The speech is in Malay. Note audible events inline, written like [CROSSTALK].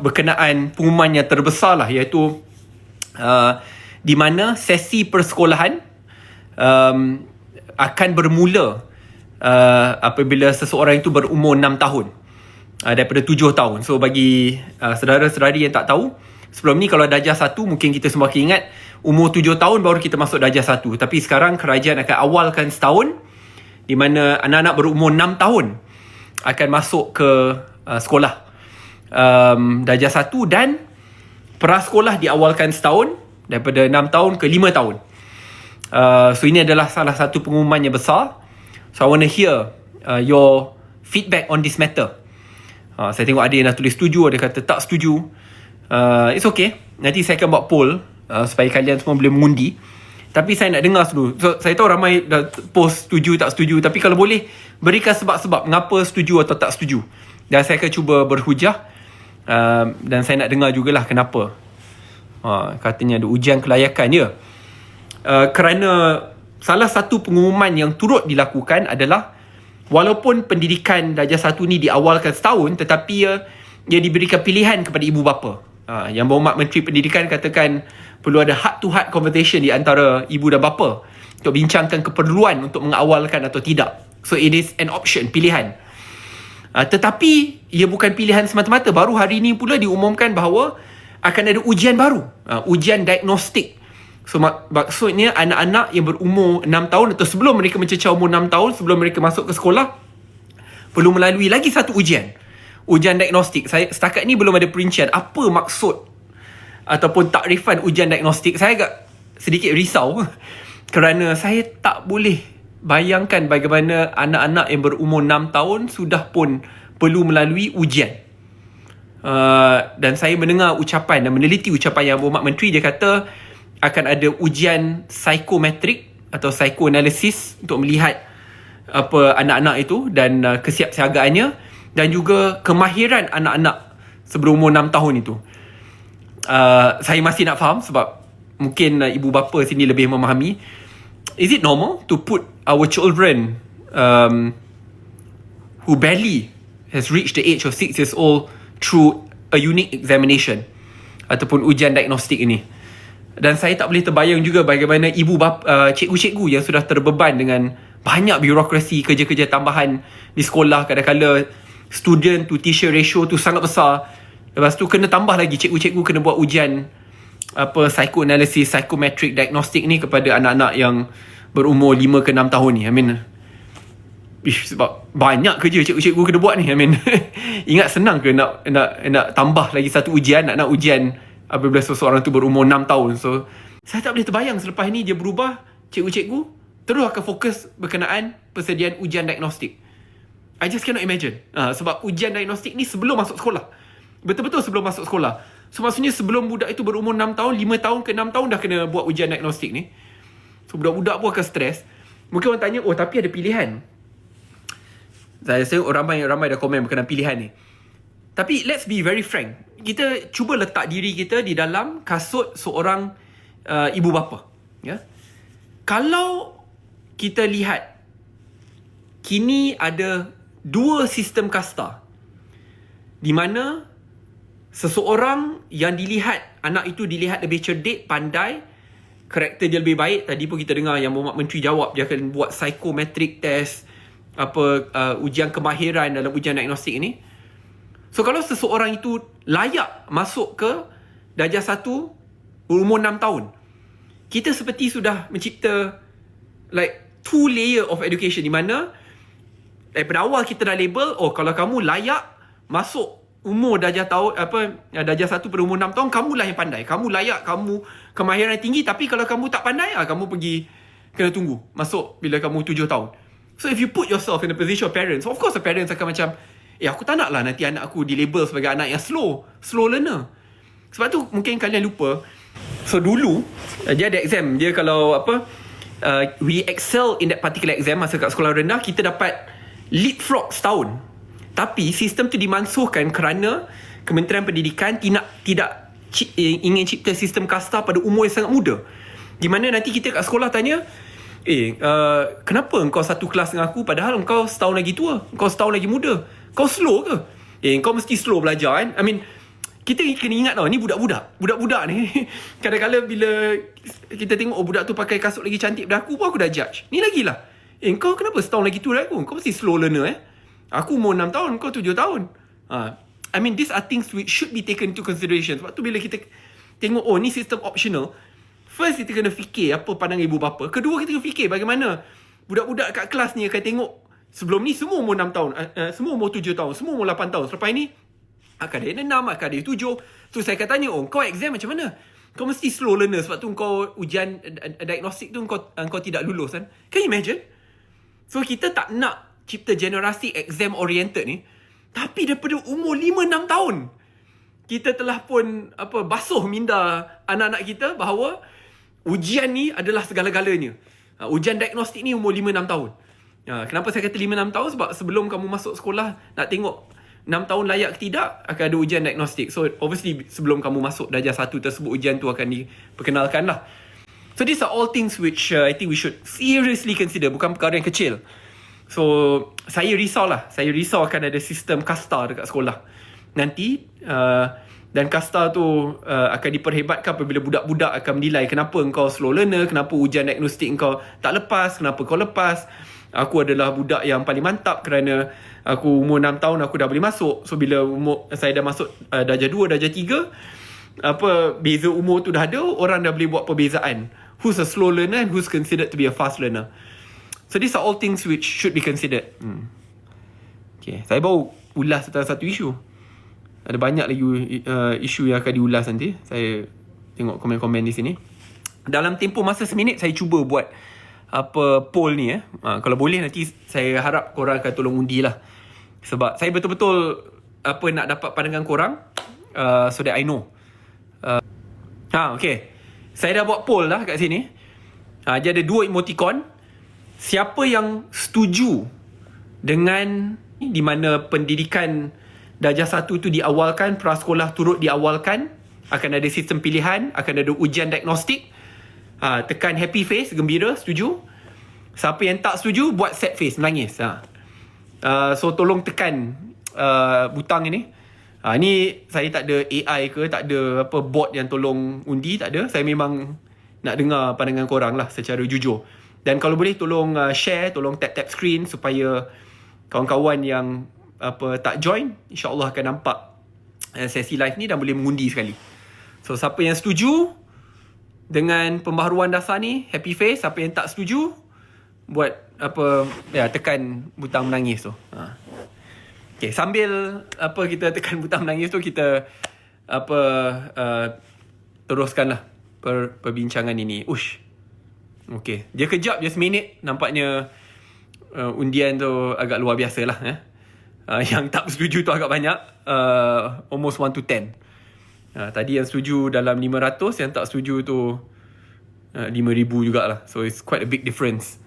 berkenaan pengumuman yang terbesar lah iaitu uh, di mana sesi persekolahan um, akan bermula uh, apabila seseorang itu berumur 6 tahun uh, daripada 7 tahun. So bagi uh, saudara-saudari yang tak tahu, sebelum ni kalau darjah 1 mungkin kita semua ingat umur 7 tahun baru kita masuk darjah 1. Tapi sekarang kerajaan akan awalkan setahun di mana anak-anak berumur 6 tahun akan masuk ke uh, sekolah um, darjah 1 dan prasekolah diawalkan setahun daripada 6 tahun ke 5 tahun. Uh, so ini adalah salah satu pengumuman yang besar So I want to hear uh, your feedback on this matter. Uh, saya tengok ada yang dah tulis setuju, ada kata tak setuju. Uh, it's okay. Nanti saya akan buat poll uh, supaya kalian semua boleh mengundi. Tapi saya nak dengar dulu. So, saya tahu ramai dah post setuju tak setuju. Tapi kalau boleh, berikan sebab-sebab mengapa setuju atau tak setuju. Dan saya akan cuba berhujah. Uh, dan saya nak dengar jugalah kenapa. Uh, katanya ada ujian kelayakan, ya. Uh, kerana salah satu pengumuman yang turut dilakukan adalah walaupun pendidikan darjah satu ni diawalkan setahun tetapi ia, ia diberikan pilihan kepada ibu bapa. Ha, yang berhormat Menteri Pendidikan katakan perlu ada heart to heart conversation di antara ibu dan bapa untuk bincangkan keperluan untuk mengawalkan atau tidak. So it is an option, pilihan. Ha, tetapi ia bukan pilihan semata-mata. Baru hari ini pula diumumkan bahawa akan ada ujian baru. Ha, ujian diagnostik So mak- maksudnya anak-anak yang berumur 6 tahun atau sebelum mereka mencecah umur 6 tahun sebelum mereka masuk ke sekolah perlu melalui lagi satu ujian. Ujian diagnostik. Saya setakat ni belum ada perincian apa maksud ataupun takrifan ujian diagnostik. Saya agak sedikit risau [LAUGHS] kerana saya tak boleh bayangkan bagaimana anak-anak yang berumur 6 tahun sudah pun perlu melalui ujian. Uh, dan saya mendengar ucapan dan meneliti ucapan yang Berhormat Menteri dia kata akan ada ujian psikometrik atau psikoanalisis untuk melihat apa anak-anak itu dan uh, kesiapsiagaannya dan juga kemahiran anak-anak sebelum umur 6 tahun itu. Uh, saya masih nak faham sebab mungkin uh, ibu bapa sini lebih memahami. Is it normal to put our children um, who barely has reached the age of 6 years old through a unique examination ataupun ujian diagnostik ini? dan saya tak boleh terbayang juga bagaimana ibu bapa uh, cikgu-cikgu yang sudah terbeban dengan banyak birokrasi kerja-kerja tambahan di sekolah kadang-kadang student to teacher ratio tu sangat besar. Lepas tu kena tambah lagi cikgu-cikgu kena buat ujian apa psychoanalysis psychometric diagnostic ni kepada anak-anak yang berumur 5 ke 6 tahun ni. I mean Ish, sebab banyak kerja cikgu-cikgu kena buat ni I mean [LAUGHS] ingat senang ke nak nak nak tambah lagi satu ujian nak nak ujian apabila seseorang tu berumur 6 tahun. So, saya tak boleh terbayang selepas ni dia berubah, cikgu-cikgu terus akan fokus berkenaan persediaan ujian diagnostik. I just cannot imagine. Uh, sebab ujian diagnostik ni sebelum masuk sekolah. Betul-betul sebelum masuk sekolah. So, maksudnya sebelum budak itu berumur 6 tahun, 5 tahun ke 6 tahun dah kena buat ujian diagnostik ni. So, budak-budak pun akan stres. Mungkin orang tanya, oh tapi ada pilihan. Saya rasa ramai ramai dah komen berkenaan pilihan ni. Tapi let's be very frank. Kita cuba letak diri kita di dalam kasut seorang uh, ibu bapa. Ya. Kalau kita lihat kini ada dua sistem kasta di mana seseorang yang dilihat anak itu dilihat lebih cerdik, pandai, karakter dia lebih baik. Tadi pun kita dengar yang Muhammad Menteri jawab dia akan buat psychometric test apa uh, ujian kemahiran dalam ujian diagnostik ini So kalau seseorang itu layak masuk ke darjah satu umur enam tahun, kita seperti sudah mencipta like two layer of education di mana daripada awal kita dah label, oh kalau kamu layak masuk umur darjah tahun apa darjah satu pada umur enam tahun, kamulah yang pandai. Kamu layak, kamu kemahiran tinggi tapi kalau kamu tak pandai, ah, kamu pergi kena tunggu masuk bila kamu tujuh tahun. So if you put yourself in the position of parents, of course the parents akan macam, Eh aku tak nak lah nanti anak aku di label sebagai anak yang slow Slow learner. Sebab tu mungkin kalian lupa So dulu uh, Dia ada exam. Dia kalau apa uh, We excel in that particular exam Masa kat sekolah rendah Kita dapat Leapfrog setahun. Tapi sistem tu dimansuhkan kerana Kementerian Pendidikan Tidak tidak eh, ingin cipta sistem kasta pada umur yang sangat muda. Di mana nanti kita kat sekolah tanya Eh, uh, kenapa engkau satu kelas dengan aku padahal engkau setahun lagi tua? Engkau setahun lagi muda? Kau slow ke? Eh, kau mesti slow belajar kan? I mean, kita kena ingat tau ni budak-budak budak-budak ni [LAUGHS] kadang-kadang bila kita tengok oh budak tu pakai kasut lagi cantik daripada aku pun aku dah judge ni lagi lah eh kau kenapa setahun lagi tu aku kau mesti slow learner eh aku umur 6 tahun kau 7 tahun ha. I mean these are things which should be taken into consideration sebab tu bila kita tengok oh ni sistem optional first kita kena fikir apa pandangan ibu bapa. Kedua kita kena fikir bagaimana budak-budak kat kelas ni akan tengok sebelum ni semua umur 6 tahun uh, uh, semua umur 7 tahun semua umur 8 tahun. Selepas ni akan ada yang 6 akan ada yang 7 so saya akan tanya oh kau exam macam mana? Kau mesti slow learner sebab tu kau ujian uh, diagnostik tu kau uh, kau tidak lulus kan? Can you imagine? So kita tak nak cipta generasi exam oriented ni tapi daripada umur 5 6 tahun kita telah pun apa basuh minda anak-anak kita bahawa ujian ni adalah segala-galanya uh, ujian diagnostik ni umur 5 6 tahun Ha, kenapa saya kata 5-6 tahun? Sebab sebelum kamu masuk sekolah, nak tengok 6 tahun layak ke tidak, akan ada ujian diagnostik. So, obviously, sebelum kamu masuk darjah 1 tersebut, ujian tu akan diperkenalkan lah. So, these are all things which uh, I think we should seriously consider. Bukan perkara yang kecil. So, saya risau lah. Saya risau akan ada sistem kasta dekat sekolah. Nanti, uh, dan kasta tu uh, akan diperhebatkan apabila budak-budak akan menilai kenapa engkau slow learner, kenapa ujian diagnostik engkau tak lepas, kenapa kau lepas. Aku adalah budak yang paling mantap kerana aku umur 6 tahun aku dah boleh masuk. So bila umur saya dah masuk uh, darjah 2 darjah 3 apa beza umur tu dah ada orang dah boleh buat perbezaan. Who's a slow learner and who's considered to be a fast learner? So these are all things which should be considered. Hmm. okay saya baru ulas tentang satu isu ada banyak lagi uh, isu yang akan diulas nanti saya tengok komen-komen di sini dalam tempoh masa seminit saya cuba buat apa poll ni eh. Ha, kalau boleh nanti saya harap korang akan tolong undi lah. Sebab saya betul-betul apa nak dapat pandangan korang uh, so that I know. Uh, ha, okay. Saya dah buat poll lah kat sini. Ha, dia ada dua emoticon. Siapa yang setuju dengan di mana pendidikan darjah satu tu diawalkan, prasekolah turut diawalkan, akan ada sistem pilihan, akan ada ujian diagnostik, Ha, tekan happy face, gembira, setuju. Siapa yang tak setuju, buat sad face, menangis. Ha. Uh, so, tolong tekan uh, butang ini. Ha, ni saya tak ada AI ke, tak ada apa bot yang tolong undi, tak ada. Saya memang nak dengar pandangan korang lah secara jujur. Dan kalau boleh tolong uh, share, tolong tap-tap screen supaya kawan-kawan yang apa tak join, insyaAllah akan nampak uh, sesi live ni dan boleh mengundi sekali. So, siapa yang setuju, dengan pembaharuan dasar ni happy face siapa yang tak setuju buat apa ya tekan butang menangis tu ha. Okay, sambil apa kita tekan [LAUGHS] butang menangis tu kita apa uh, teruskanlah per, perbincangan ini ush Okay, dia kejap je seminit nampaknya uh, undian tu agak luar biasa lah eh. Uh, yang tak setuju tu agak banyak uh, almost 1 to 10 Ha, tadi yang setuju dalam 500 Yang tak setuju tu uh, 5,000 jugalah. So it's quite a big difference